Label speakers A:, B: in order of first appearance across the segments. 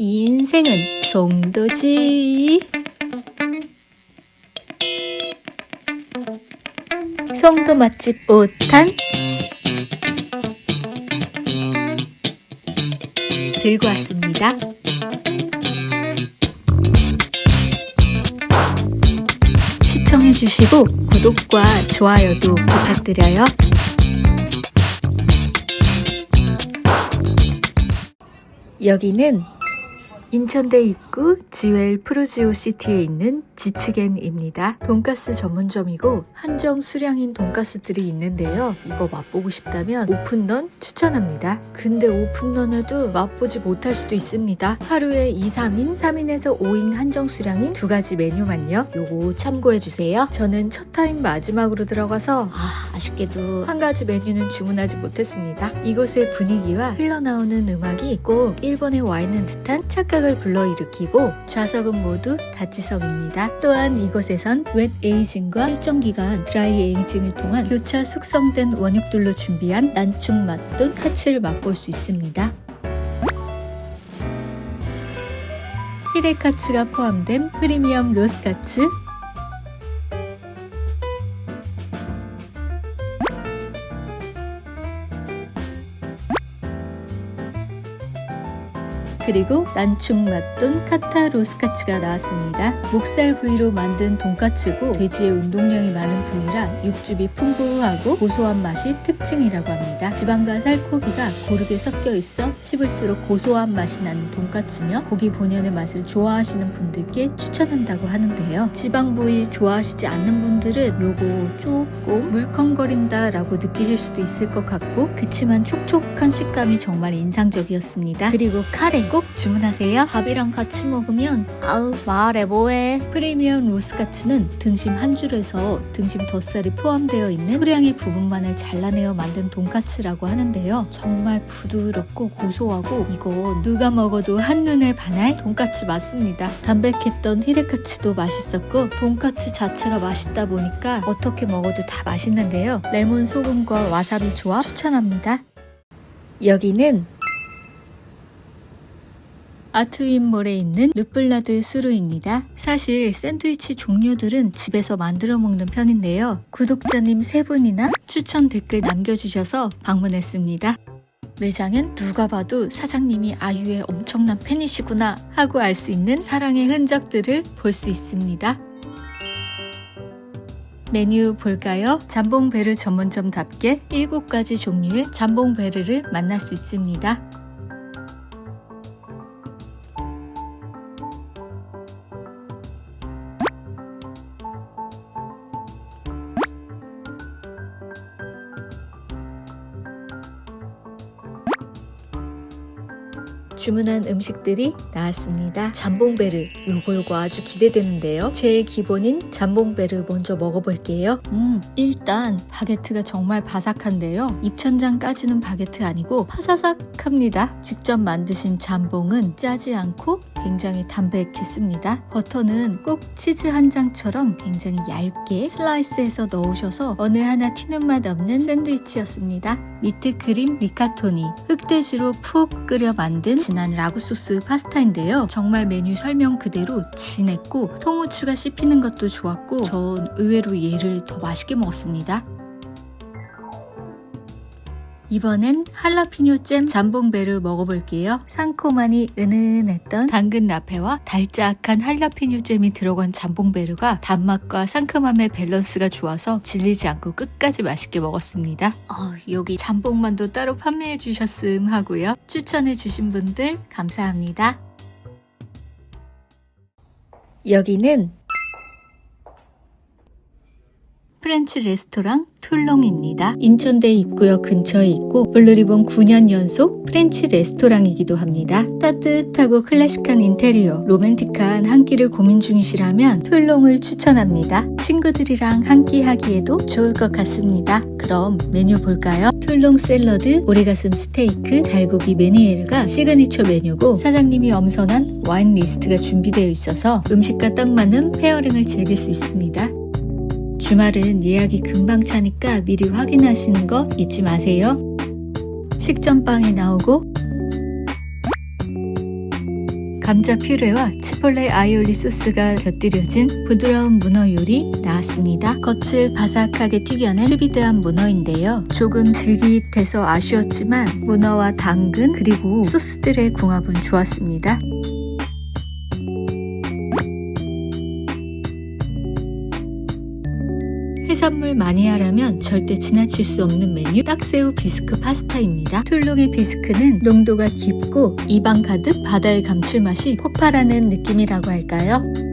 A: 이 인생은 송도지. 송도 맛집 5탄 들고 왔습니다. 시청해주시고 구독과 좋아요도 부탁드려요. 여기는 인천대 입구 지웰 프루지오 시티에 있는 지츠겐입니다. 돈가스 전문점이고 한정 수량인 돈가스들이 있는데요. 이거 맛보고 싶다면 오픈런 추천합니다. 근데 오픈런에도 맛보지 못할 수도 있습니다. 하루에 2, 3인, 3인에서 5인 한정 수량인 두 가지 메뉴만요. 요거 참고해주세요. 저는 첫 타임 마지막으로 들어가서 아, 아쉽게도 한 가지 메뉴는 주문하지 못했습니다. 이곳의 분위기와 흘러나오는 음악이 꼭 일본에 와 있는 듯한 착각 을 불러일으키고 좌석은 모두 다치석입니다. 또한 이곳에선 웻 에이징과 일정 기간 드라이 에이징을 통한 교차 숙성된 원육들로 준비한 난충 맛돈 카츠를 맛볼 수 있습니다. 히레카츠가 포함된 프리미엄 로스카츠 그리고 난충 맛돈 카타 로스카츠가 나왔습니다. 목살 부위로 만든 돈까츠고 돼지의 운동량이 많은 부위라 육즙이 풍부하고 고소한 맛이 특징이라고 합니다. 지방과 살코기가 고르게 섞여 있어 씹을수록 고소한 맛이 나는 돈까츠며 고기 본연의 맛을 좋아하시는 분들께 추천한다고 하는데요. 지방 부위 좋아하시지 않는 분들은 요거 조금 물컹거린다 라고 느끼실 수도 있을 것 같고 그치만 촉촉한 식감이 정말 인상적이었습니다. 그리고 카레 꼭 주문하세요. 밥이랑 같이 먹으면 아우 말해 뭐해. 프리미엄 로스카츠는 등심 한 줄에서 등심 덧살이 포함되어 있는 소량의 부분만을 잘라내어 만든 돈까츠라고 하는데요. 정말 부드럽고 고소하고 이거 누가 먹어도 한눈에 반할 돈까츠 맞습니다. 담백했던 히레카츠도 맛있었고 돈까츠 자체가 맛있다 보니까 어떻게 먹어도 다 맛있는데요. 레몬 소금과 와사비 조합 추천합니다. 여기는 아트윈몰에 있는 르플라드 수루입니다. 사실 샌드위치 종류들은 집에서 만들어 먹는 편인데요. 구독자님 세 분이나 추천 댓글 남겨주셔서 방문했습니다. 매장은 누가 봐도 사장님이 아유의 엄청난 팬이시구나 하고 알 수 있는 사랑의 흔적들을 볼 수 있습니다. 메뉴 볼까요? 잠봉베르 전문점답게 7가지 종류의 잠봉베르를 만날 수 있습니다. 주문한 음식들이 나왔습니다. 잠봉베르 요거 요거 아주 기대되는데요. 제일 기본인 잠봉베르 먼저 먹어볼게요. 음 일단 바게트가 정말 바삭한데요. 입천장까지는 바게트 아니고 파사삭합니다. 직접 만드신 잠봉은 짜지 않고 굉장히 담백했습니다. 버터는 꼭 치즈 한 장처럼 굉장히 얇게 슬라이스해서 넣으셔서 어느 하나 튀는 맛 없는 샌드위치였습니다. 미트 크림 리카토니 흑돼지로 푹 끓여 만든 진한 라구 소스 파스타인데요. 정말 메뉴 설명 그대로 진했고 통후추가 씹히는 것도 좋았고 전 의외로 얘를 더 맛있게 먹었습니다. 이번엔 할라피뇨 잼 잠봉베르 먹어볼게요. 상코마니 은은했던 당근 라페와 달짝한 할라피뇨 잼이 들어간 잠봉베르가 단맛과 상큼함의 밸런스가 좋아서 질리지 않고 끝까지 맛있게 먹었습니다. 어, 여기 잠봉만도 따로 판매해 주셨음 하고요. 추천해 주신 분들 감사합니다. 여기는 프렌치 레스토랑 툴롱입니다. 인천대 입구역 근처에 있고 블루리본 9년 연속 프렌치 레스토랑이기도 합니다. 따뜻하고 클래식한 인테리어, 로맨틱한 한 끼를 고민 중이시라면 툴롱을 추천합니다. 친구들이랑 한 끼 하기에도 좋을 것 같습니다. 그럼 메뉴 볼까요? 툴롱 샐러드, 오래가슴 스테이크, 달고기 메니에르가 시그니처 메뉴고 사장님이 엄선한 와인 리스트가 준비되어 있어서 음식과 딱 맞는 페어링을 즐길 수 있습니다. 주말은 예약이 금방 차니까 미리 확인하시는 거 잊지 마세요. 식전빵이 나오고 감자 퓨레와 치폴레 아이올리 소스가 곁들여진 부드러운 문어 요리 나왔습니다. 겉을 바삭하게 튀겨낸 수비드한 문어인데요. 조금 질깃해서 아쉬웠지만 문어와 당근 그리고 소스들의 궁합은 좋았습니다. 해산물 하라면 절대 지나칠 수 없는 메뉴 딱새우 비스크 파스타입니다. 툴롱의 비스크는 농도가 깊고 입안 가득 바다의 감칠맛이 폭발하는 느낌이라고 할까요?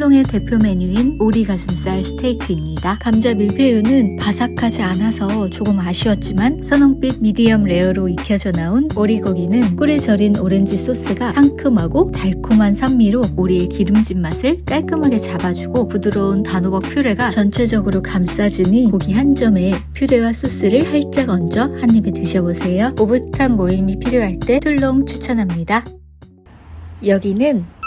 A: 툴롱의 대표 메뉴인 오리 가슴살 스테이크입니다. 감자 밀푀유는 바삭하지 않아서 조금 아쉬웠지만 선홍빛 미디엄 레어로 익혀져 나온 오리고기는 꿀에 절인 오렌지 소스가 상큼하고 달콤한 산미로 오리의 기름진 맛을 깔끔하게 잡아주고 부드러운 단호박 퓨레가 전체적으로 감싸주니 고기 한 점에 퓨레와 소스를 살짝 얹어 한 입에 드셔보세요. 오붓한 모임이 필요할 때 툴롱 추천합니다. 여기는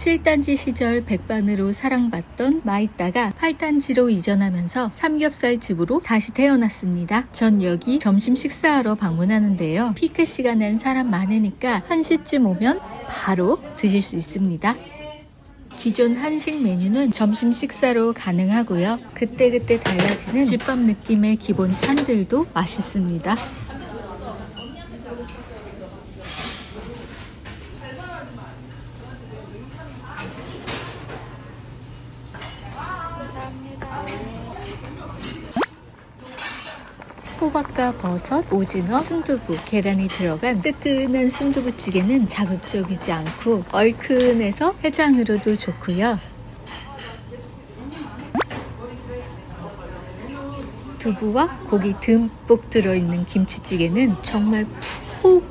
A: 7단지 시절 백반으로 사랑받던 마이따가 8단지로 이전하면서 삼겹살 집으로 다시 태어났습니다. 전 여기 점심 식사하러 방문하는데요. 피크 시간엔 사람 많으니까 1시쯤 오면 바로 드실 수 있습니다. 기존 한식 메뉴는 점심 식사로 가능하고요. 그때그때 달라지는 집밥 느낌의 기본 찬들도 맛있습니다. 호박과 버섯, 오징어, 순두부, 계란이 들어간 뜨끈한 순두부찌개는 자극적이지 않고 얼큰해서 해장으로도 좋고요. 두부와 고기 듬뿍 들어있는 김치찌개는 정말 푹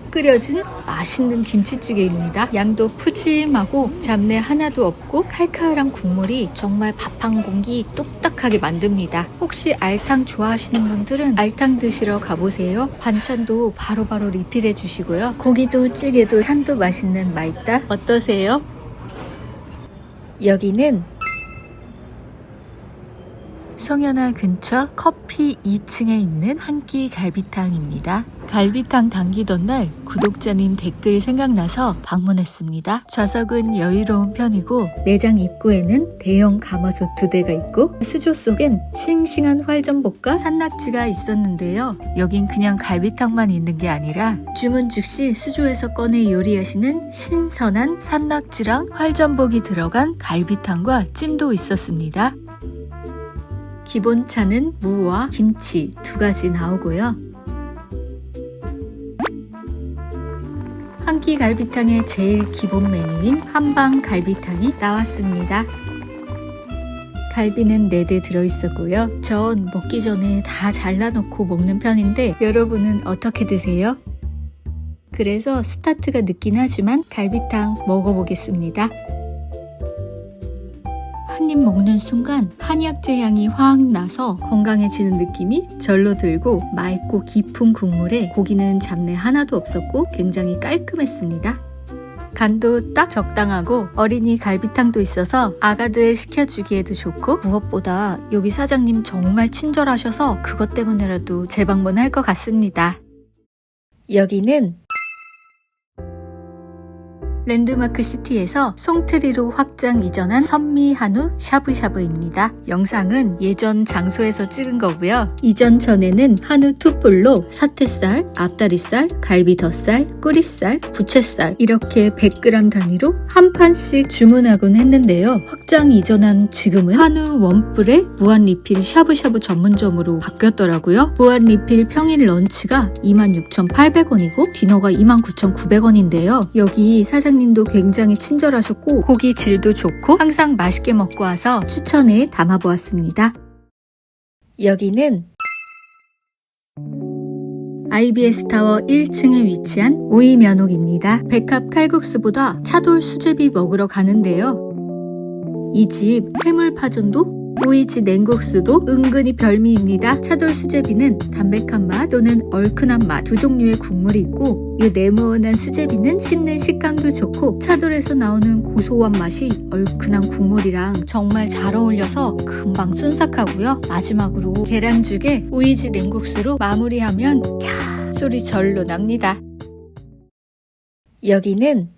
A: 끓여진 맛있는 김치찌개입니다. 양도 푸짐하고 잡내 하나도 없고 칼칼한 국물이 정말 밥 한 공기 뚝딱하게 만듭니다. 혹시 알탕 좋아하시는 분들은 알탕 드시러 가보세요. 반찬도 바로바로 리필해 주시고요. 고기도 찌개도 찬도 맛있는 마이따 어떠세요? 여기는 송현아 근처 커피 2층에 있는 한끼 갈비탕입니다. 갈비탕 당기던 날 구독자님 댓글 생각나서 방문했습니다. 좌석은 여유로운 편이고 내장 입구에는 대형 가마솥 두 대가 있고 수조 속엔 싱싱한 활전복과 산낙지가 있었는데요. 여긴 그냥 갈비탕만 있는 게 아니라 주문 즉시 수조에서 꺼내 요리하시는 신선한 산낙지랑 활전복이 들어간 갈비탕과 찜도 있었습니다. 기본차는 무와 김치 두 가지 나오고요. 한 끼 갈비탕의 제일 기본 메뉴인 한방 갈비탕이 나왔습니다. 갈비는 4대 들어있었고요. 전 먹기 전에 다 잘라놓고 먹는 편인데 여러분은 어떻게 드세요? 그래서 스타트가 늦긴 하지만 갈비탕 먹어보겠습니다. 한입 먹는 순간 한약재 향이 확 나서 건강해지는 느낌이 절로 들고 맑고 깊은 국물에 고기는 잡내 하나도 없었고 굉장히 깔끔했습니다. 간도 딱 적당하고 어린이 갈비탕도 있어서 아가들 시켜주기에도 좋고 무엇보다 여기 사장님 정말 친절하셔서 그것 때문에라도 재방문할 것 같습니다. 여기는 랜드마크 시티에서 송트리로 확장 이전한 선미 한우 샤브샤브입니다. 영상은 예전 장소에서 찍은 거고요. 이전 전에는 한우 투뿔로 사태살, 앞다리살, 갈비 덧살, 꾸리살, 부채살 이렇게 100g 단위로 한 판씩 주문하곤 했는데요. 확장 이전한 지금은 한우 원뿔에 무한 리필 샤브샤브 전문점으로 바뀌었더라고요. 무한 리필 평일 런치가 26,800원이고 디너가 29,900원인데요. 여기 사장님 도 굉장히 친절하셨고 고기 질도 좋고 항상 맛있게 먹고 와서 추천에 담아보았습니다. 여기는 IBS 타워 1층에 위치한 오이 면옥입니다. 백합 칼국수보다 차돌 수제비 먹으러 가는데요. 이 집 해물 파전도 오이지 냉국수도 은근히 별미입니다. 차돌 수제비는 담백한 맛 또는 얼큰한 맛 두 종류의 국물이 있고 이 네모난 수제비는 씹는 식감도 좋고 차돌에서 나오는 고소한 맛이 얼큰한 국물이랑 정말 잘 어울려서 금방 순삭하고요. 마지막으로 계란죽에 오이지 냉국수로 마무리하면 캬 소리 절로 납니다. 여기는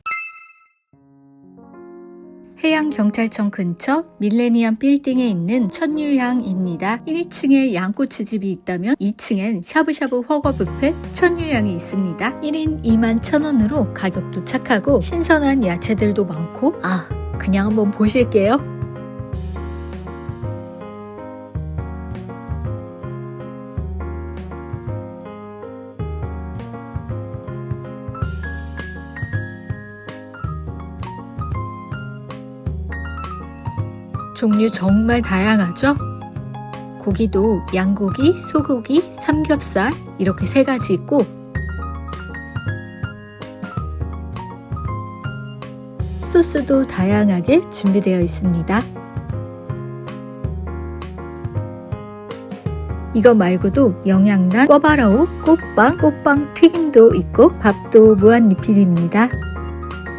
A: 해양경찰청 근처 밀레니엄 빌딩에 있는 천유향입니다. 1층에 양꼬치집이 있다면 2층엔 샤브샤브 허거 뷔페 천유향이 있습니다. 1인 2만 1,000원으로 가격도 착하고 신선한 야채들도 많고 아 그냥 한번 보실게요. 종류 정말 다양하죠? 고기도 양고기, 소고기, 삼겹살 이렇게 세 가지 있고 소스도 다양하게 준비되어 있습니다. 이거 말고도 영양란, 꿔바라우, 꽃빵, 꽃빵 튀김도 있고 밥도 무한 리필입니다.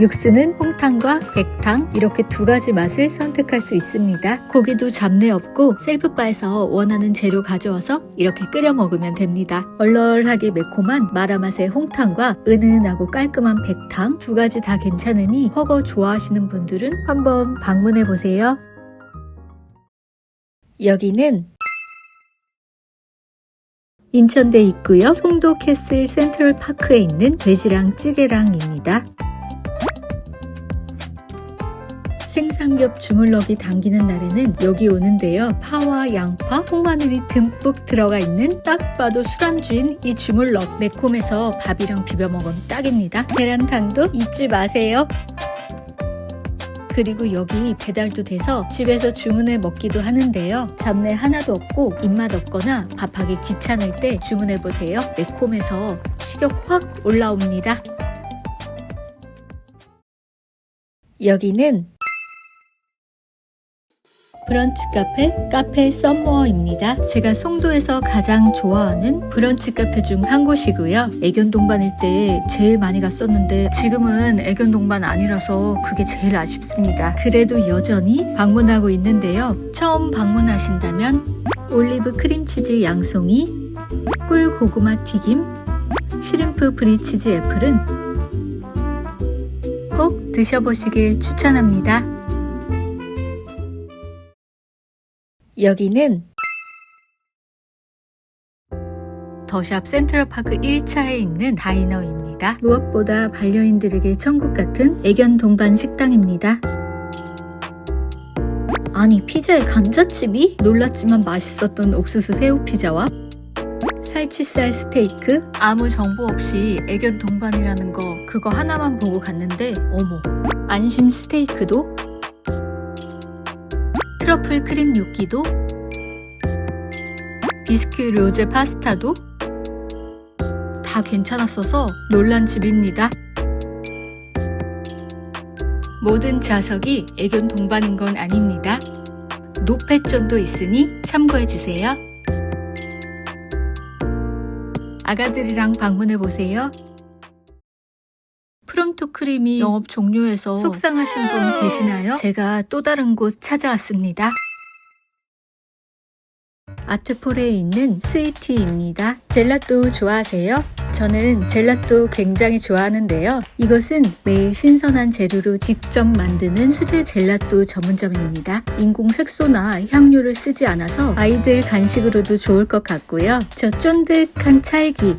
A: 육수는 홍탕과 백탕 이렇게 두 가지 맛을 선택할 수 있습니다. 고기도 잡내 없고 셀프바에서 원하는 재료 가져와서 이렇게 끓여 먹으면 됩니다. 얼얼하게 매콤한 마라 맛의 홍탕과 은은하고 깔끔한 백탕 두 가지 다 괜찮으니 허거 좋아하시는 분들은 한번 방문해 보세요. 여기는 인천대 있고요. 송도 캐슬 센트럴 파크에 있는 돼지랑 찌개랑입니다. 생삼겹 주물럭이 당기는 날에는 여기 오는데요. 파와 양파, 통마늘이 듬뿍 들어가 있는 딱 봐도 술안주인 이 주물럭 매콤해서 밥이랑 비벼 먹으면 딱입니다. 계란탕도 잊지 마세요. 그리고 여기 배달도 돼서 집에서 주문해 먹기도 하는데요. 잡내 하나도 없고 입맛 없거나 밥하기 귀찮을 때 주문해 보세요. 매콤해서 식욕 확 올라옵니다. 여기는 브런치 카페 카페 썸머입니다. 제가 송도에서 가장 좋아하는 브런치 카페 중 한 곳이고요. 애견 동반일 때 제일 많이 갔었는데 지금은 애견 동반 아니라서 그게 제일 아쉽습니다. 그래도 여전히 방문하고 있는데요. 처음 방문하신다면 올리브 크림치즈 양송이, 꿀 고구마 튀김, 슈림프 브리치즈 애플은 꼭 드셔보시길 추천합니다. 여기는 더샵 센트럴파크 1차에 있는 다이너입니다. 무엇보다 반려인들에게 천국 같은 애견 동반 식당입니다. 아니 피자에 감자칩이 놀랐지만 맛있었던 옥수수 새우 피자와 살치살 스테이크 아무 정보 없이 애견 동반이라는 거 그거 하나만 보고 갔는데 어머 안심 스테이크도 트러플 크림 뇨끼도 비스큐 로제 파스타도 다 괜찮았어서 놀란 집입니다. 모든 좌석이 애견 동반인 건 아닙니다. 노패존도 있으니 참고해주세요. 아가들이랑 방문해보세요. 프롬토 크림이 영업 종료해서 속상하신 분 계시나요? 제가 또 다른 곳 찾아왔습니다. 아트폴에 있는 스위티입니다. 젤라또 좋아하세요? 저는 젤라또 굉장히 좋아하는데요. 이것은 매일 신선한 재료로 직접 만드는 수제 젤라또 전문점입니다. 인공 색소나 향료를 쓰지 않아서 아이들 간식으로도 좋을 것 같고요. 저 쫀득한 찰기,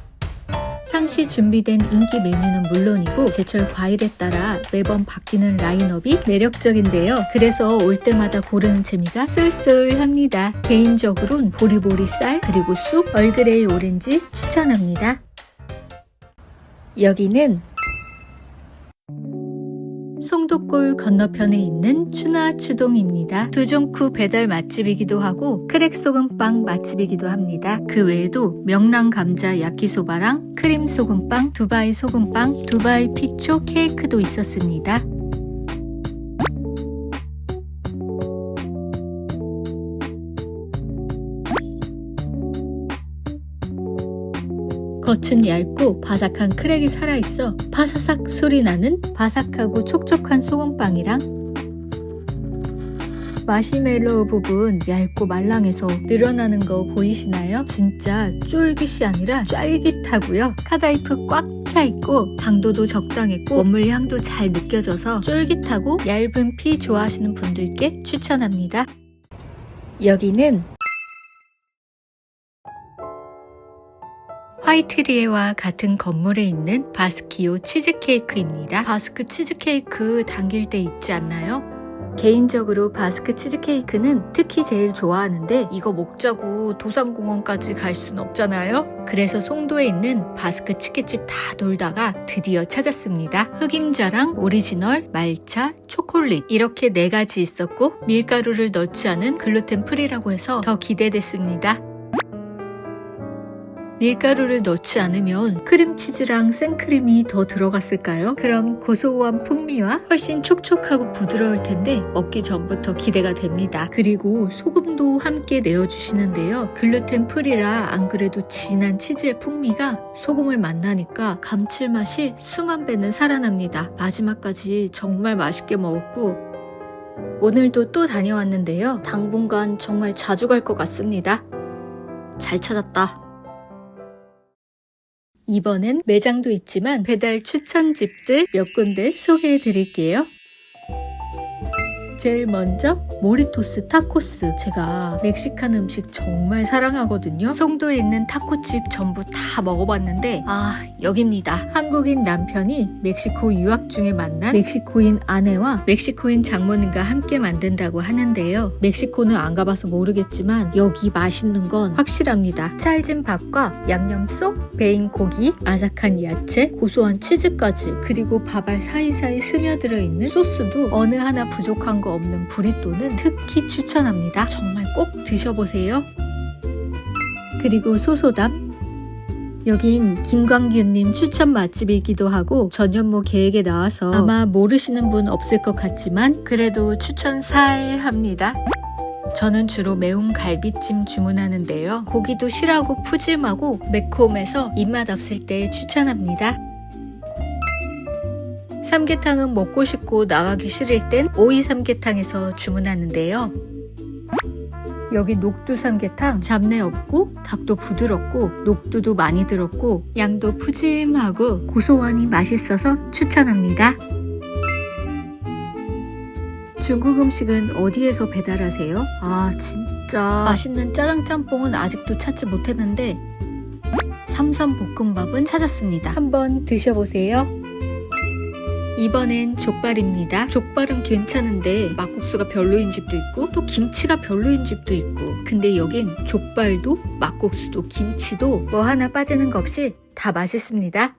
A: 상시 준비된 인기 메뉴는 물론이고 제철 과일에 따라 매번 바뀌는 라인업이 매력적인데요. 그래서 올 때마다 고르는 재미가 쏠쏠합니다. 개인적으론 보리보리 쌀 그리고 쑥, 얼그레이 오렌지 추천합니다. 여기는 송도골 건너편에 있는 추나추동입니다. 두종쿠 배달 맛집이기도 하고 크랙소금빵 맛집이기도 합니다. 그 외에도 명랑 감자 야키소바랑 크림 소금빵, 두바이 소금빵, 두바이 피초 케이크도 있었습니다. 겉은 얇고 바삭한 크랙이 살아있어 파사삭 소리 나는 바삭하고 촉촉한 소금빵이랑 마시멜로우 부분 얇고 말랑해서 늘어나는 거 보이시나요? 진짜 쫄깃이 아니라 쫄깃하고요. 카다이프 꽉 차 있고 당도도 적당했고 원물 향도 잘 느껴져서 쫄깃하고 얇은 피 좋아하시는 분들께 추천합니다. 여기는 화이트리에와 같은 건물에 있는 바스키오 치즈케이크입니다. 바스크 치즈케이크 당길 때 있지 않나요? 개인적으로 바스크 치즈케이크는 특히 제일 좋아하는데 이거 먹자고 도산공원까지 갈 순 없잖아요. 그래서 송도에 있는 바스크 치킨집 다 돌다가 드디어 찾았습니다. 흑임자랑 오리지널, 말차, 초콜릿 이렇게 네 가지 있었고 밀가루를 넣지 않은 글루텐 프리라고 해서 더 기대됐습니다. 밀가루를 넣지 않으면 크림치즈랑 생크림이 더 들어갔을까요? 그럼 고소한 풍미와 훨씬 촉촉하고 부드러울 텐데 먹기 전부터 기대가 됩니다. 그리고 소금도 함께 내어주시는데요. 글루텐 프리라 안 그래도 진한 치즈의 풍미가 소금을 만나니까 감칠맛이 수만 배는 살아납니다. 마지막까지 정말 맛있게 먹었고 오늘도 또 다녀왔는데요. 당분간 정말 자주 갈 것 같습니다. 잘 찾았다. 이번엔 매장도 있지만 배달 추천집들 몇 군데 소개해 드릴게요. 제일 먼저 모리토스 타코스. 제가 멕시칸 음식 정말 사랑하거든요. 송도에 있는 타코집 전부 다 먹어봤는데 아 여기입니다. 한국인 남편이 멕시코 유학 중에 만난 멕시코인 아내와 멕시코인 장모님과 함께 만든다고 하는데요. 멕시코는 안 가봐서 모르겠지만 여기 맛있는 건 확실합니다. 찰진 밥과 양념 속 베인 고기 아삭한 야채 고소한 치즈까지 그리고 밥알 사이사이 스며들어 있는 소스도 어느 하나 부족한 거 없는 브리또는 특히 추천합니다. 정말 꼭 드셔보세요. 그리고 소소담. 여긴 김광규님 추천 맛집이기도 하고 전현무 계획에 나와서 아마 모르시는 분 없을 것 같지만 그래도 추천 살 합니다. 저는 주로 매운 갈비찜 주문하는데요. 고기도 실하고 푸짐하고 매콤해서 입맛 없을 때 추천합니다. 삼계탕은 먹고 싶고 나가기 싫을 땐 오이 삼계탕에서 주문하는데요. 여기 녹두 삼계탕 잡내 없고 닭도 부드럽고 녹두도 많이 들었고 양도 푸짐하고 고소하니 맛있어서 추천합니다. 중국 음식은 어디에서 배달하세요? 아 진짜 맛있는 짜장 짬뽕은 아직도 찾지 못했는데 삼선 볶음밥은 찾았습니다. 한번 드셔보세요. 이번엔 족발입니다. 족발은 괜찮은데 막국수가 별로인 집도 있고 또 김치가 별로인 집도 있고 근데 여긴 족발도 막국수도 김치도 뭐 하나 빠지는 거 없이 다 맛있습니다.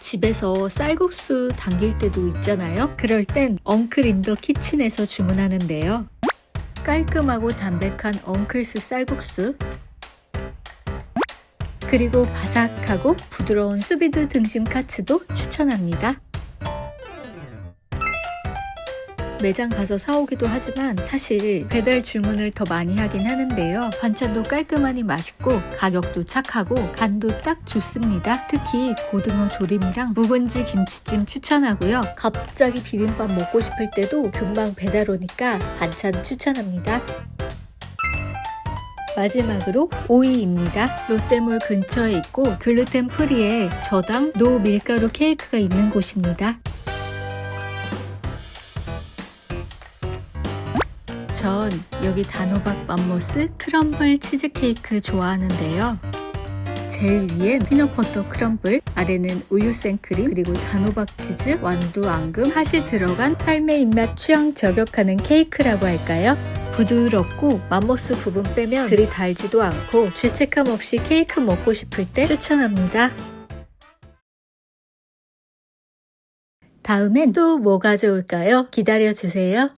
A: 집에서 쌀국수 당길 때도 있잖아요. 그럴 땐 엉클 인더 키친에서 주문하는데요. 깔끔하고 담백한 엉클스 쌀국수 그리고 바삭하고 부드러운 수비드 등심 카츠도 추천합니다. 매장 가서 사오기도 하지만 사실 배달 주문을 더 많이 하긴 하는데요. 반찬도 깔끔하니 맛있고 가격도 착하고 간도 딱 좋습니다. 특히 고등어 조림이랑 묵은지 김치찜 추천하고요. 갑자기 비빔밥 먹고 싶을 때도 금방 배달 오니까 반찬 추천합니다. 마지막으로 오이입니다. 롯데몰 근처에 있고 글루텐 프리에 저당 노 밀가루 케이크가 있는 곳입니다. 전 여기 단호박 맘모스 크럼블 치즈케이크 좋아하는데요. 제일 위에 피넛버터 크럼블, 아래는 우유 생크림, 그리고 단호박 치즈, 완두 앙금, 팥이 들어간 할매 입맛 취향 저격하는 케이크라고 할까요? 부드럽고 맘모스 부분 빼면 그리 달지도 않고 죄책감 없이 케이크 먹고 싶을 때 추천합니다. 다음엔 또 뭐가 좋을까요? 기다려주세요.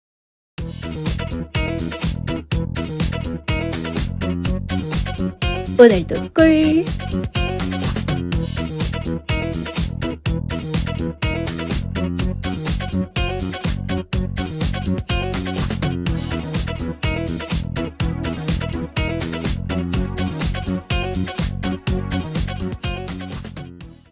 A: 오늘도 꿀!